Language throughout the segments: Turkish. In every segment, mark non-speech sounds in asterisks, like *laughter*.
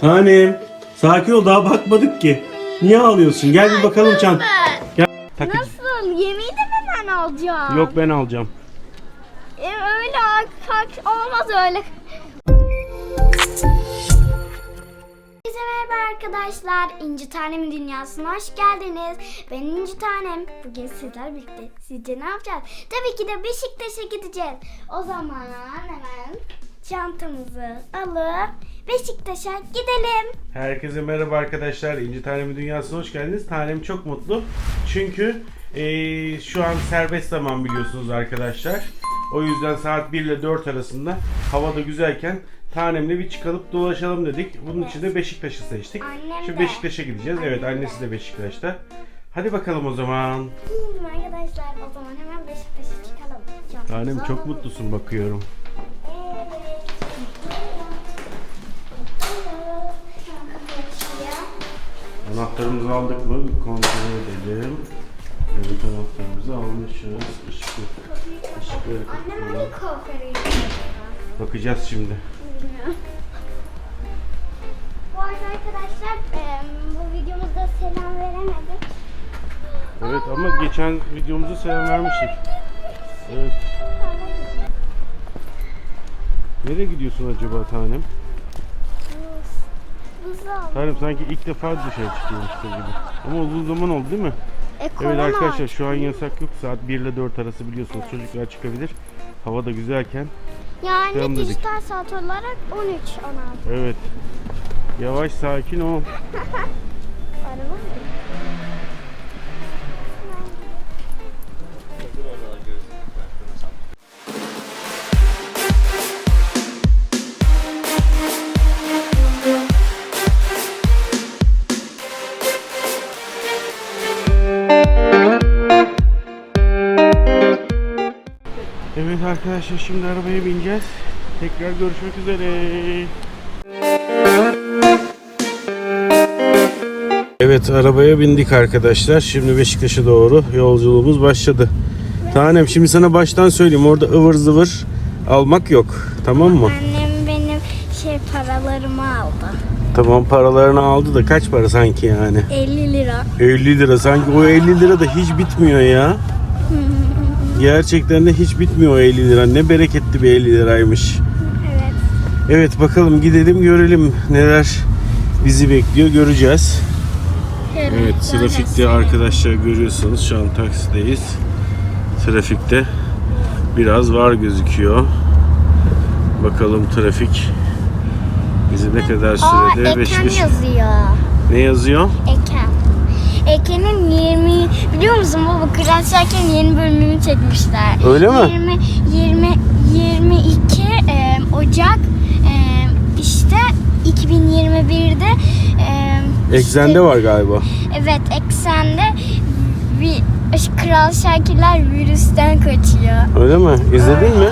Tanem sakin ol daha bakmadık ki. Niye ağlıyorsun? Gel bir bakalım çant. Gel. Takı- Nasıl? Yemeği de mi ben alacağım? Yok ben alacağım. E, öyle kalk olmaz öyle. Herkese merhaba arkadaşlar. İnci Tanem'in dünyasına hoş geldiniz. Ben İnci Tanem. Bugün sizler birlikte sizce ne yapacağız? Tabii ki de Beşiktaş'a gideceğiz. O zaman hemen çantamızı alıp Beşiktaş'a gidelim. Herkese merhaba arkadaşlar. İnci Tanem'in dünyasına hoş geldiniz. Tanem çok mutlu. Çünkü eee, şu an serbest zaman biliyorsunuz arkadaşlar. O yüzden saat 1 ile 4 arasında havada güzelken Tanem'le bir çıkalıp dolaşalım dedik. Bunun için de Beşiktaş'ı seçtik. Annem Şimdi de. Beşiktaş'a gideceğiz. Evet annesi de Beşiktaş'ta. Hadi bakalım o zaman. Arkadaşlar o zaman hemen Beşiktaş'a çıkalım. Çantamızı Tanem çok mutlusun bakıyorum. Anahtarımızı aldık mı? Bir kontrol edelim. Evet anahtarımızı almışız. Işıklı. Işıkları kapatalım. Bakacağız şimdi. Bu arada arkadaşlar bu videomuzda selam veremedik. Evet ama geçen videomuza selam vermiştik. Evet. Nereye gidiyorsun acaba tanem? Tanem sanki ilk defa dışarı çıkıyormuştur gibi. Ama uzun zaman oldu değil mi? E, Evet arkadaşlar şu an yasak yok. Saat 1 ile 4 arası biliyorsunuz çocuklar çıkabilir. Hava da güzelken. Yani dedik. dijital saat olarak 13 16. Evet. Yavaş sakin ol. *laughs* Araba Evet arkadaşlar şimdi arabaya bineceğiz. Tekrar görüşmek üzere. Evet arabaya bindik arkadaşlar. Şimdi Beşiktaş'a doğru yolculuğumuz başladı. Tanem şimdi sana baştan söyleyeyim orada ıvır zıvır almak yok. Tamam mı? Annem benim şey paralarımı aldı. Tamam paralarını aldı da kaç para sanki yani? 50 lira. 50 lira sanki o 50 lira da hiç bitmiyor ya. Gerçekten de hiç bitmiyor o 50 lira. Ne bereketli bir 50 liraymış. Evet. Evet bakalım gidelim görelim neler bizi bekliyor göreceğiz. Evet trafikte arkadaşlar görüyorsunuz şu an taksideyiz. Trafikte biraz var gözüküyor. Bakalım trafik bizi ne kadar Aa sürede Eken Beşiktaş- yazıyor. Ne yazıyor? Eken. Eken'in 20 biliyor musun baba Kral Şakir'in yeni bölümünü çekmişler. Öyle mi? 20 20 22 e, Ocak e, işte 2021'de e, Eksende işte- var galiba. Evet eksende bir Kral Şakirler virüsten kaçıyor. Öyle mi? İzledin mi?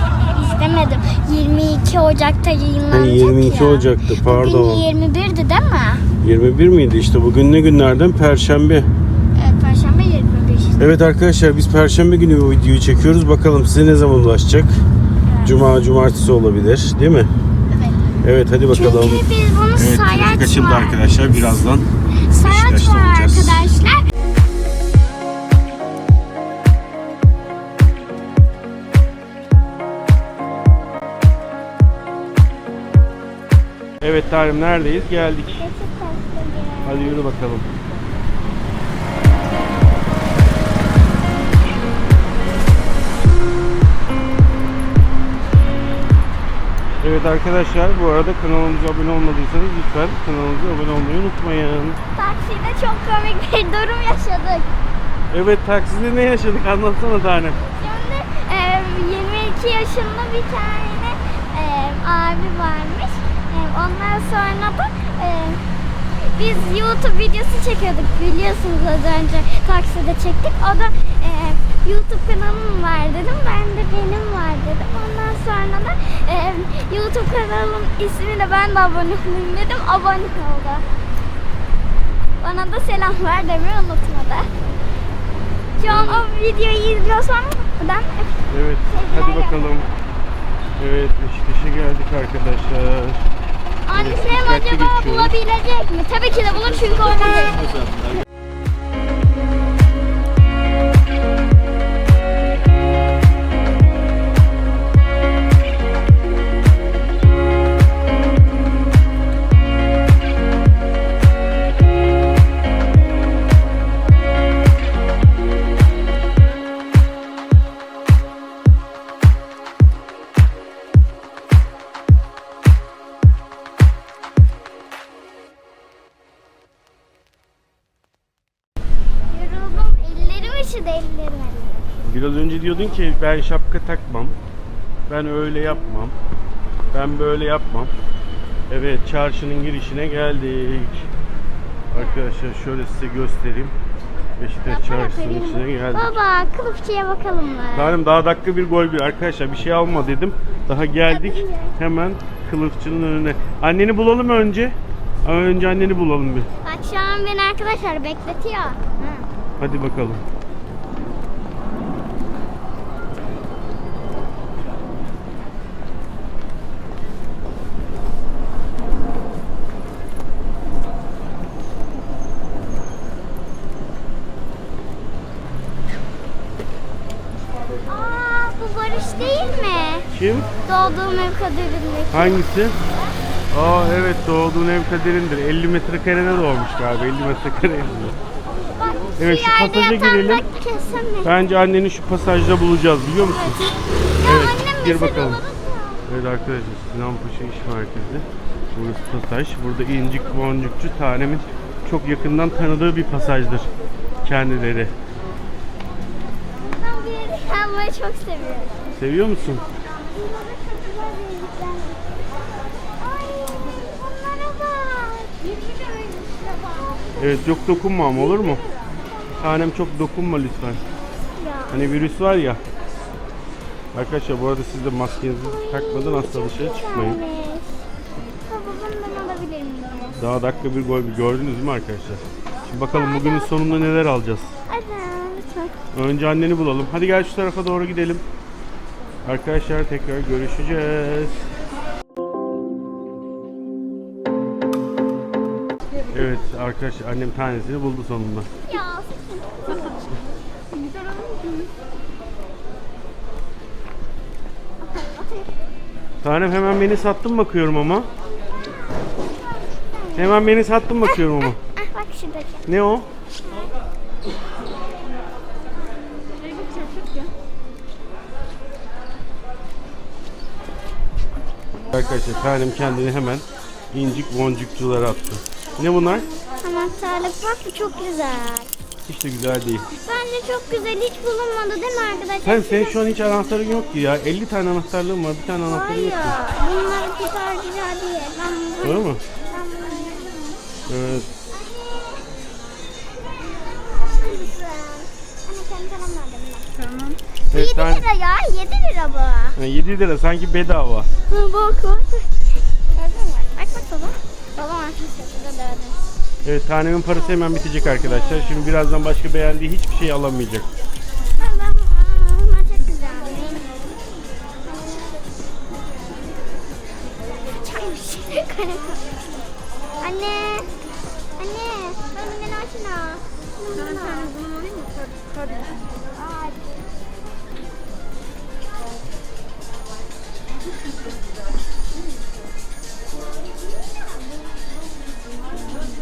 İzlemedim. 22 Ocak'ta yayınlanacak 22 ya. Ocak'tı pardon. Bugün 21'di değil mi? 21 miydi işte bugün ne günlerden? Perşembe. Evet Perşembe 21. Evet arkadaşlar biz Perşembe günü bu videoyu çekiyoruz. Bakalım size ne zaman ulaşacak? Cuma, cumartesi olabilir değil mi? Evet. Evet hadi bakalım. Çünkü biz bunu Evet sayaç var. arkadaşlar birazdan. Sayaç var arkadaşlar. Evet Tarım neredeyiz? Geldik. Hadi yürü bakalım. Evet arkadaşlar bu arada kanalımıza abone olmadıysanız lütfen kanalımıza abone olmayı unutmayın. Takside çok komik bir durum yaşadık. Evet takside ne yaşadık anlatsana tanem. Şimdi e, 22 yaşında bir tane e, abi varmış. Ondan sonra da e, biz YouTube videosu çekiyorduk biliyorsunuz az önce takside çektik. O da e, YouTube kanalım var dedim. Ben de benim var dedim. Ondan sonra da e, YouTube kanalım ismine ben de abone olayım dedim. Abone oldu. Bana da selam ver demeyi unutmadı. Şu an o videoyu izliyorsan buradan Evet hadi bakalım. Evet Beşiktaş'a geldik arkadaşlar. Dikkatli acaba bulabilecek mi? Tabii ki de bulur çünkü orada Üşüdü ellerim. Biraz önce diyordun ki ben şapka takmam. Ben öyle yapmam. Ben böyle yapmam. Evet çarşının girişine geldik. Arkadaşlar şöyle size göstereyim. Beşiktaş çarşısının içine geldik. Baba kılıfçıya bakalım mı? Tanrım daha dakika bir gol bir. Arkadaşlar bir şey alma dedim. Daha geldik hemen kılıfçının önüne. Anneni bulalım önce. Önce anneni bulalım bir. Bak şu an beni arkadaşlar bekletiyor. Hı. Hadi bakalım. Aa bu Barış değil mi? Kim? Doğduğum ev kaderindeki. Hangisi? Aa evet doğduğun ev kaderindir. 50 metrekarede doğmuş galiba. 50 metrekare. Bak Evet, şu yerde pasaja girelim. Bence anneni şu pasajda bulacağız biliyor musun? Ya Evet, annem gir bakalım. ya. Evet arkadaşlar Sinanpaşa İş Merkezi. Burası pasaj. Burada incik boncukçu tanemin çok yakından tanıdığı bir pasajdır kendileri. Ben bir yere kalmayı çok seviyorum. Seviyor musun? Ay bunlara bak. Evet yok dokunma ama olur mu? Tanem çok dokunma lütfen. Ya. Hani virüs var ya. Arkadaşlar bu arada siz de maskenizi takmadan asla dışarı çıkmayın. Güzelmiş. Baba bundan alabilir miyim? Daha dakika bir gol gördünüz mü arkadaşlar? Şimdi bakalım bugünün sonunda neler alacağız. Önce anneni bulalım. Hadi gel şu tarafa doğru gidelim. Arkadaşlar tekrar görüşeceğiz. Evet arkadaşlar annem tanesini buldu sonunda. Ya. Tanem hemen beni sattın bakıyorum ama. Hemen beni sattın bakıyorum ama. Ah bak şuradaki. Ne o? Arkadaşlar tanem kendini hemen incik boncukçulara attı. Ne bunlar? Anahtarlık bak bu çok güzel. Hiç de güzel değil. Bence çok güzel hiç bulunmadı değil mi arkadaşlar? Sen, senin şu an hiç anahtarın yok ki ya. 50 tane anahtarlığın var. Bir tane anahtarın yok Hayır. ki. Bunlar güzel güzel değil. Ben bunu... Öyle mi? Ben bunu... Evet. Tamam. Evet, 7 tane- lira ya. 7 lira bu. Ha, 7 lira sanki bedava. Hı, bak bak. Gördün mü? Bak bak baba. Babam arkadaşlar şurada dövdü. Evet tanemin parası hemen bitecek arkadaşlar. Şimdi birazdan başka beğendiği hiçbir şey alamayacak.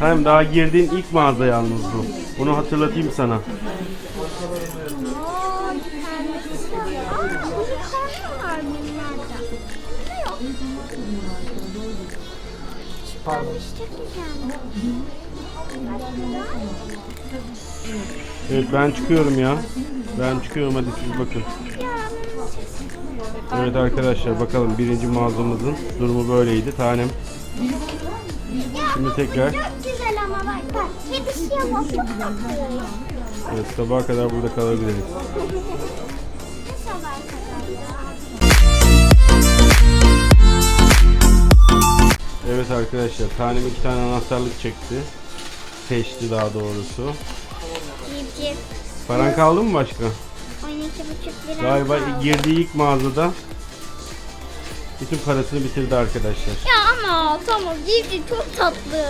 Tanem daha girdiğin ilk mağaza yalnız bu. Bunu hatırlatayım sana. Evet ben çıkıyorum ya. Ben çıkıyorum hadi siz bakın. Evet arkadaşlar bakalım birinci mağazamızın durumu böyleydi. Tanem. Şimdi tekrar Çok tatlı. evet, sabaha kadar burada kalabiliriz. Ne sabah kadar? Evet arkadaşlar tanem iki tane anahtarlık çekti. Seçti daha doğrusu. Civciv. Paran kaldı mı başka? 12,5 lira Galiba kaldı. girdiği ilk mağazada bütün parasını bitirdi arkadaşlar. Ya ama Tamam tamam civciv çok tatlı.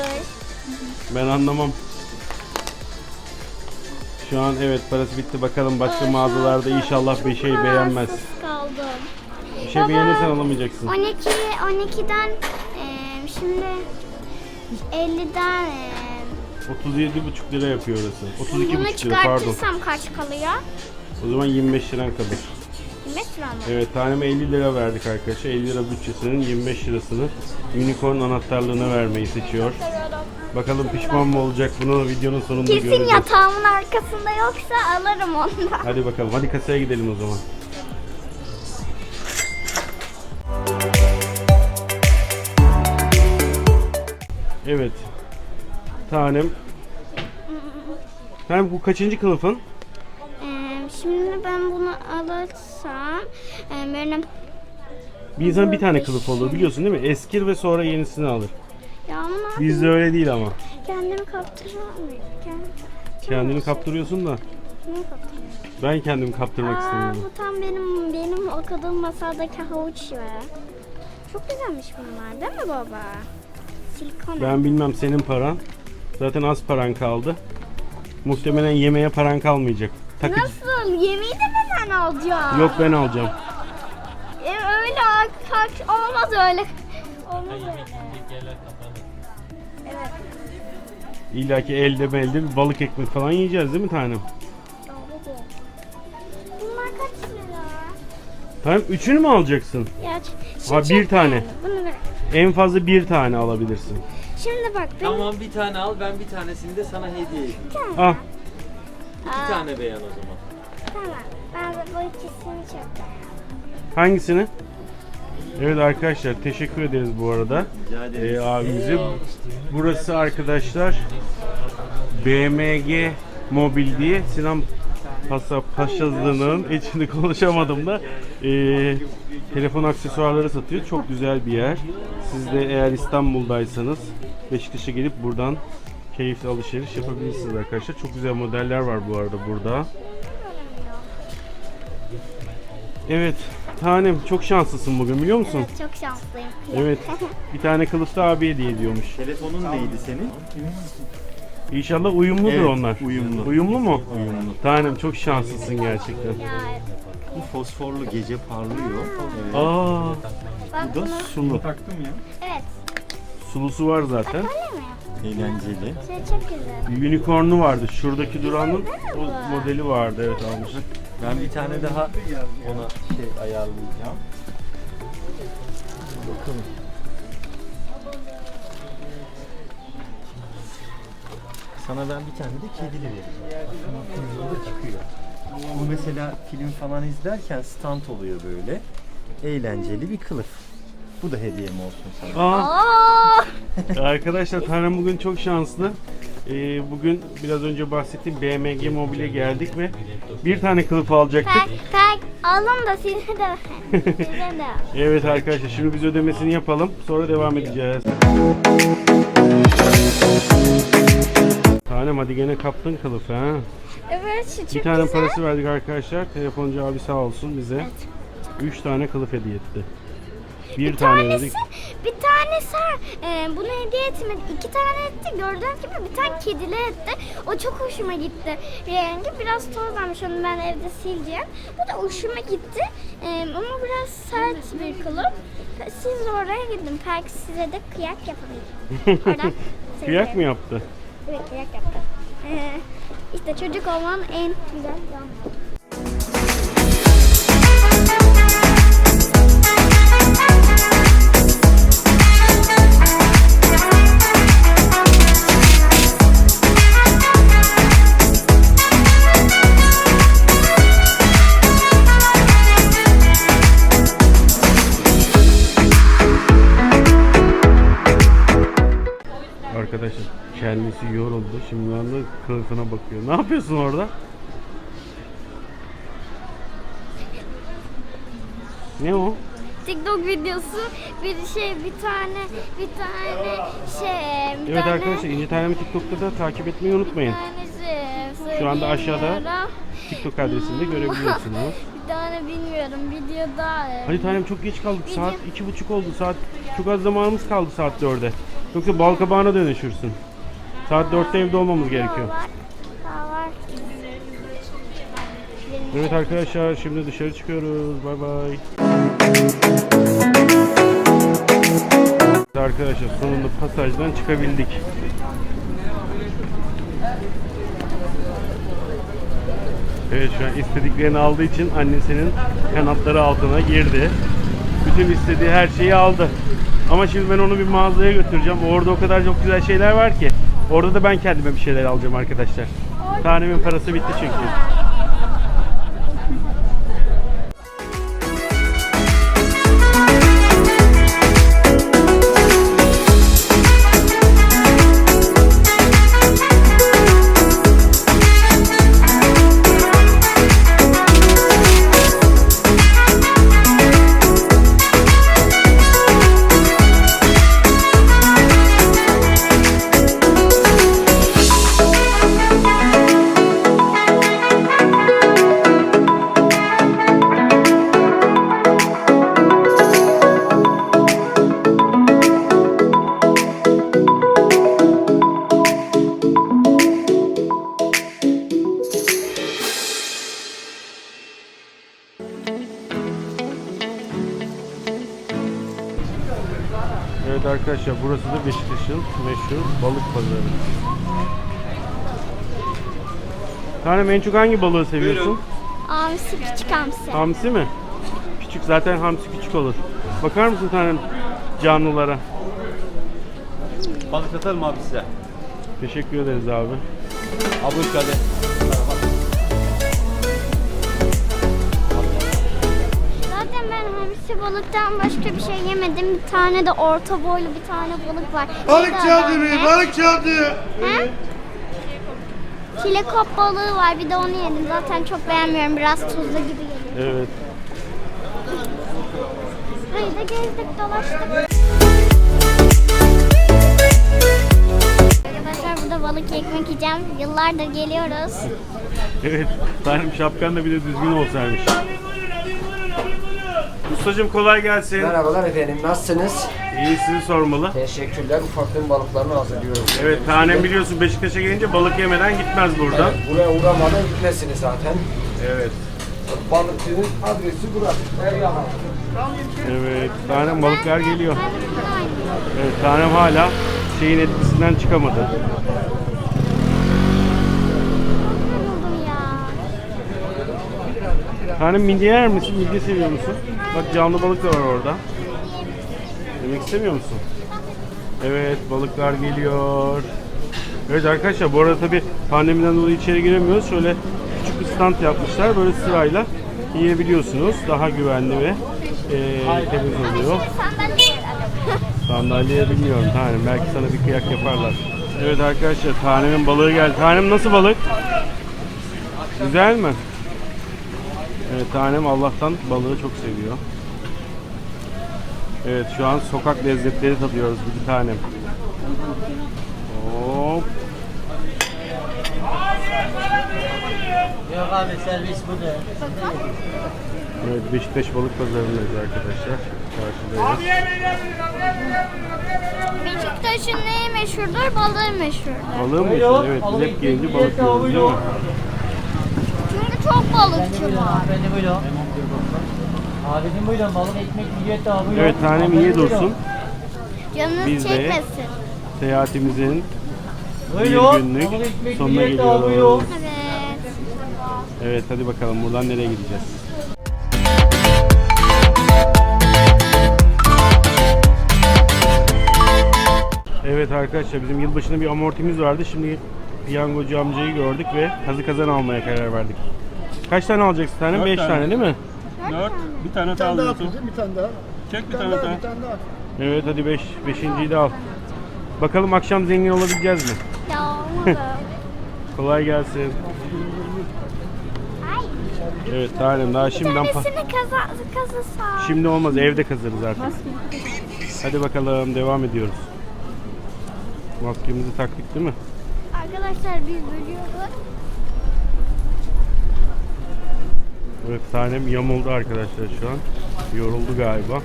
Ben anlamam. Şu an evet parası bitti. Bakalım başka mağazalarda inşallah bir şey beğenmez. kararsız kaldım. Bir şey Baba, beğenirsen alamayacaksın. 12 12'den eee, şimdi 50'den eee, 37,5 lira yapıyor orası. bunu 32,5 lira pardon. çıkartırsam kaç kalıyor? O zaman 25 liran kalır. 25 lira mı? Evet taneme 50 lira verdik arkadaşlar. 50 lira bütçesinin 25 lirasını unicorn anahtarlığına vermeyi seçiyor. Bakalım pişman mı olacak bunu videonun sonunda Kesin göreceğiz. yatağımın arkasında yoksa alırım ondan. Hadi bakalım hadi kasaya gidelim o zaman. Evet. Tanem. Tanem bu kaçıncı kılıfın? Şimdi ben bunu alırsam benim Bir insan bir tane kılıf olur biliyorsun değil mi? Eskir ve sonra yenisini alır. Ya ama Bizde öyle değil ama. kendimi kaptıramıyorum. Kendim, Kendini kaptırıyorsun da kendimi kaptıramıyorum. ben kendimi kaptırmak Aa, istemiyorum. bu tam benim benim okudığım masadaki havuç ya. Çok güzelmiş bunlar değil mi baba? Silikon. Ben bilmem senin paran. Zaten az paran kaldı. Muhtemelen yemeğe paran kalmayacak. Takı... Nasıl? Yemeği de mi ben alacağım? Yok ben alacağım. E, öyle kalk olmaz öyle. Öyle. Evet. İlla ki elde melde bir balık ekmek falan yiyeceğiz değil mi tanem? Doğru. Bunlar kaç lira? Tamam üçünü mü alacaksın? Ya, Ha, bir çok tane. beğendim. Bunu ver. En fazla bir tane alabilirsin. Şimdi bak benim Tamam bir tane al ben bir tanesini de sana hediye edeyim. Ah İki Aa. tane beğen o zaman. tamam. Ben de bu ikisini çok beğendim. hangisini? Evet arkadaşlar teşekkür ederiz bu arada. Ee, abimize. Burası arkadaşlar BMG Mobil diye Sinan Pasa Paşazlı'nın içinde *laughs* konuşamadım da ee, telefon aksesuarları satıyor. Çok güzel bir yer. Siz de eğer İstanbul'daysanız Beşiktaş'a gelip buradan keyifli alışveriş yapabilirsiniz arkadaşlar. Çok güzel modeller var bu arada burada. Evet tanem çok şanslısın bugün biliyor musun? Evet çok şanslıyım. Evet. Bir tane kılıfta abi hediye ediyormuş. Telefonun neydi senin? İnşallah uyumludur Evet, onlar. uyumlu. Uyumlu mu? Uyumlu. Tanem çok şanslısın gerçekten. Ya Bu fosforlu gece parlıyor. Evet. Aa, bak Bu da bunu. sulu. Evet. sulusu var zaten. Öyle mi? Eğlenceli. Şey çok güzel. Unicorn'u vardı. Şuradaki duranın o modeli vardı. Evet almıştık. Ben bir tane daha ona şey ayarlayacağım. Bakalım. Sana ben bir tane de kedili vereceğim. Burada çıkıyor. Bu mesela film falan izlerken stand oluyor böyle. Eğlenceli bir kılıf. Bu da hediyem olsun sana. Aa, Aa! arkadaşlar Tanem bugün çok şanslı. Ee, bugün biraz önce bahsettiğim BMG Mobil'e geldik ve bir tane kılıf alacaktık. Pek pek alın da size de. *laughs* size de. Evet arkadaşlar şimdi biz ödemesini yapalım. Sonra devam edeceğiz. Tanem hadi gene kaptın kılıfı ha. Evet şu çok Bir tane güzel. parası verdik arkadaşlar. Telefoncu abi sağ olsun bize. Evet. 3 tane kılıf hediye etti. Bir, Bir tane tanesi, dedik. bir tanesi e, bunu hediye etmedi. İki tane etti. Gördüğün gibi bir tane kedili etti. O çok hoşuma gitti. Rengi biraz tozlanmış. Onu ben evde sileceğim. Bu da hoşuma gitti. E, ama biraz sert bir kılıf. Siz oraya gidin. Belki size de kıyak yapabilirim. *laughs* Oradan Kıyak mı yaptı? Evet kıyak yaptı. E, işte çocuk olmanın en güzel yanı. Arkadaşlar kendisi yoruldu. Şimdi anda kılıfına bakıyor. Ne yapıyorsun orada? Ne o? TikTok videosu bir şey bir tane bir tane şey bir Evet tane, arkadaşlar İnci Tanem'i TikTok'ta da takip etmeyi unutmayın. tanesi Şu anda aşağıda. TikTok adresinde görebiliyorsunuz. *laughs* bir tane bilmiyorum videoda e, Hadi Tanem çok geç kaldık. Saat iki buçuk oldu. Saat Çok az zamanımız kaldı saat 4'e. Yoksa bal kabağına dönüşürsün. Saat 4'te evde olmamız gerekiyor. Evet arkadaşlar şimdi dışarı çıkıyoruz. Bay bay. Arkadaşlar sonunda pasajdan çıkabildik. Evet şu an istediklerini aldığı için annesinin kanatları altına girdi. Bütün istediği her şeyi aldı. Ama şimdi ben onu bir mağazaya götüreceğim. Orada o kadar çok güzel şeyler var ki. Orada da ben kendime bir şeyler alacağım arkadaşlar. Tanemin parası bitti çünkü. Burası Beşiktaş'ın meşhur balık pazarı. Tanem en çok hangi balığı seviyorsun? Hamsi küçük hamsi. Hamsi mi? Küçük zaten hamsi küçük olur. Bakar mısın tanem canlılara? Balık satalım abi size. Teşekkür ederiz abi. Abi hoş geldin. Balıktan başka bir şey yemedim. Bir tane de orta boylu bir tane balık var. Balık çaldı anne? Balık çaldı. He? Kilekop balığı var bir de onu yedim. Zaten çok beğenmiyorum. Biraz tuzlu gibi geliyor. Evet. Burayı da gezdik dolaştık. Arkadaşlar burada balık ekmek yiyeceğim. Yıllardır geliyoruz. Evet. Tanem şapkan da bir de düzgün olsaymış. Ustacığım kolay gelsin. Merhabalar efendim, nasılsınız? İyi sizi sormalı. Teşekkürler, ufaklığın balıklarını hazırlıyorum. Evet tanem biliyorsun Beşiktaş'a gelince balık yemeden gitmez buradan. Evet, buraya uğramadan gitmezsiniz zaten. Evet. Balıkçının adresi burası. Evet. Tanem balıklar geliyor. Evet tanem hala şeyin etkisinden çıkamadı. Tanem midye yer misin? Midye seviyor musun? Bak canlı balık da var orada. Yemek istemiyor musun? Evet balıklar geliyor. Evet arkadaşlar bu arada tabi pandemiden dolayı içeri giremiyoruz. Şöyle küçük bir stand yapmışlar. Böyle sırayla yiyebiliyorsunuz. Daha güvenli ve eee, temiz oluyor. Sandalye bilmiyorum tanem. Belki sana bir kıyak yaparlar. Evet arkadaşlar tanemin balığı geldi. Tanem nasıl balık? Güzel mi? Evet tanem Allah'tan balığı çok seviyor. Evet şu an sokak lezzetleri tadıyoruz bir tanem. Hop. Yok abi servis bu da. Evet Beşiktaş balık pazarındayız arkadaşlar. Karşıdayız. Beşiktaş'ın neyi meşhurdur? Balığı meşhurdur. Balığı mı? Evet biz hep gelince balık yiyoruz değil mi? Balıkçı var. Buyurun. Abicim buyurun balık ekmek ücret daha buyurun. Evet tanem iyi dursun. Canınız Biz de- çekmesin. Seyahatimizin Buyurun. bir günlük sonuna geliyoruz. buyurun. Evet. Evet hadi bakalım buradan nereye gideceğiz? Evet arkadaşlar bizim yılbaşında bir amortimiz vardı. Şimdi piyangocu amcayı gördük ve kazı kazan almaya karar verdik. Kaç tane alacaksın tane? Dört 5 tane. tane. değil mi? Dört. Bir tane daha alıyorsun. Bir tane daha. Çek bir tane daha. Evet hadi 5. Beş, beşinciyi de al. Bakalım akşam zengin olabileceğiz mi? Ya olmadı. *laughs* Kolay gelsin. Ay. Evet tanem daha şimdiden pa- Tanesini kaza, kazısa. Şimdi olmaz evde kazırız artık. Hadi bakalım devam ediyoruz. Maskemizi taktık değil mi? Arkadaşlar biz bölüyoruz. Evet tanem yamuldu arkadaşlar şu an. Yoruldu galiba.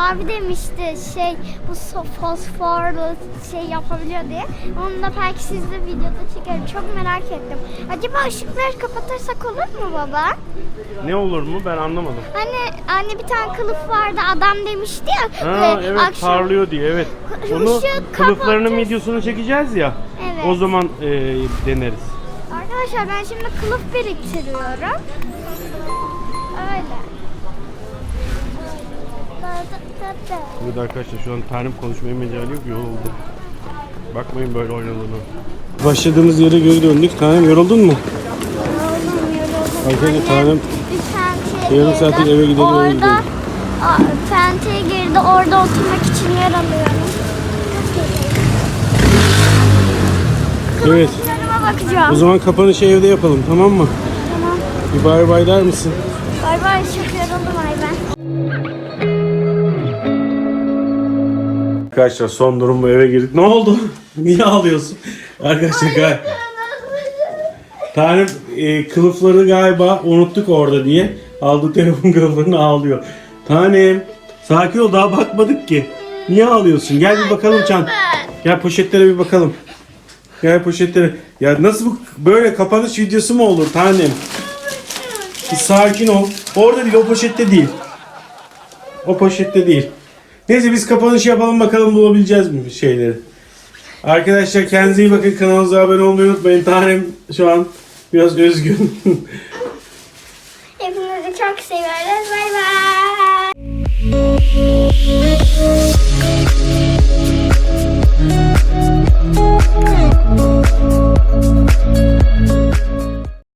Abi demişti şey bu fosforlu şey yapabiliyor diye. Onu da belki siz de videoda çekerim. Çok merak ettim. Acaba ışıkları kapatırsak olur mu baba? Ne olur mu ben anlamadım. Hani anne bir tane kılıf vardı adam demişti ya. Ha e, evet akşam- parlıyor diye evet. Onu kılıflarının videosunu çekeceğiz ya. Evet. O zaman e, deneriz. Arkadaşlar ben şimdi kılıf biriktiriyorum. Evet arkadaşlar şu an talim konuşmaya mecali yok yoruldu. Bakmayın böyle oynadığına. Başladığımız yere geri döndük. Tanem yoruldun mu? Yoruldum, yoruldum. Arkadaşlar tanem yarım saatlik eve gidelim, eve Orada gidelim. Aa, pençeye girdi. Orada oturmak için yer alıyorum. Evet. Bakacağım. O zaman kapanışı evde yapalım tamam mı? Tamam. Bir bay bay der misin? Bay bay. Çok yoruldum Arkadaşlar son durum bu eve girdik. Ne oldu? *laughs* Niye ağlıyorsun? Arkadaşlar galiba. Tanem e, kılıfları galiba unuttuk orada diye. Aldı telefon kılıflarını ağlıyor. Tanem sakin ol daha bakmadık ki. Niye ağlıyorsun? Gel bir bakalım Çan. Gel poşetlere bir bakalım. Gel poşetlere. Ya nasıl bu böyle kapanış videosu mu olur tanem? Bir sakin ol. Orada değil o poşette değil. O poşette değil. Neyse biz kapanış yapalım bakalım bulabileceğiz mi bir şeyleri. Arkadaşlar kendinize iyi bakın. Kanalımıza abone olmayı unutmayın. Tanem şu an biraz üzgün. *laughs* Hepinizi çok seviyoruz. Bay bay.